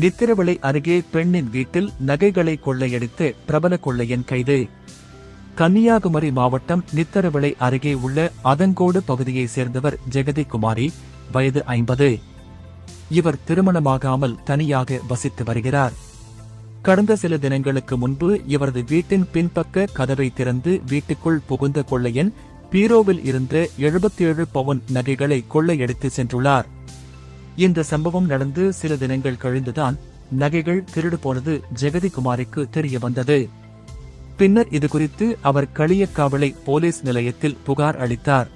நித்திரவிளை அருகே பெண்ணின் வீட்டில் நகைகளை கொள்ளையடித்து பிரபல கொள்ளையன் கைது. கன்னியாகுமரி மாவட்டம் நித்தரவிளை அருகே உள்ள அதங்கோடு பகுதியைச் சேர்ந்தவர் ஜெகதி குமாரி வயது ஐம்பது. இவர் திருமணமாகாமல் தனியாக வசித்து வருகிறார். கடந்த சில தினங்களுக்கு முன்பு இவரது வீட்டின் பின்பக்க கதவை திறந்து வீட்டுக்குள் புகுந்த கொள்ளையன் பீரோவில் இருந்த 77 பவுன் நகைகளை கொள்ளையடித்து சென்றுள்ளார். இந்த சம்பவம் நடந்து சில தினங்கள் கழிந்துதான் நகைகள் திருடு போனது ஜெகதிகுமாரிக்கு தெரிய வந்தது. பின்னர் இதுகுறித்து அவர் களியக்காவலை போலீஸ் நிலையத்தில் புகார் அளித்தார்.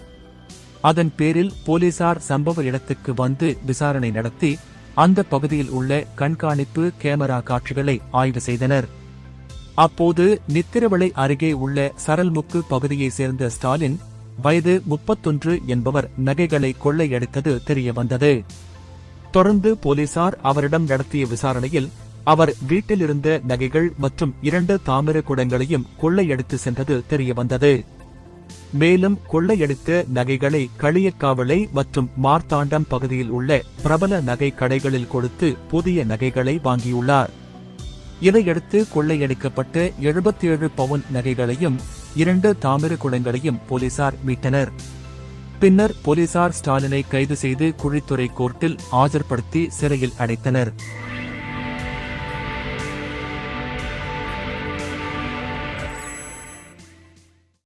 அதன் பேரில் போலீசார் சம்பவ இடத்துக்கு வந்து விசாரணை நடத்தி அந்த பகுதியில் உள்ள கண்காணிப்பு கேமரா காட்சிகளை ஆய்வு செய்தனர். அப்போது நித்திரவளை அருகே உள்ள சரல்முக்கு பகுதியைச் சேர்ந்த ஸ்டாலின் வயது முப்பத்தொன்று என்பவர் நகைகளை கொள்ளையடித்தது தெரிய வந்தது. தொடர்ந்து போலீசார் அவரிடம் நடத்திய விசாரணையில் அவர் வீட்டிலிருந்த நகைகள் மற்றும் இரண்டு தாமிர குடங்களையும் கொள்ளையடித்து சென்றது தெரியவந்தது. மேலும் கொள்ளையடித்த நகைகளை களியக்காவளை மற்றும் மார்த்தாண்டம் பகுதியில் உள்ள பிரபல நகை கடைகளில் கொடுத்து புதிய நகைகளை வாங்கியுள்ளார். இதையடுத்து கொள்ளையடிக்கப்பட்ட 77 பவுன் நகைகளையும் இரண்டு தாமிர குடங்களையும் போலீசார் மீட்டனர். பின்னர் போலீசார் ஸ்டாலினை கைது செய்து குழித்துறை கோர்ட்டில் ஆஜர்படுத்தி சிறையில் அடைத்தனர்.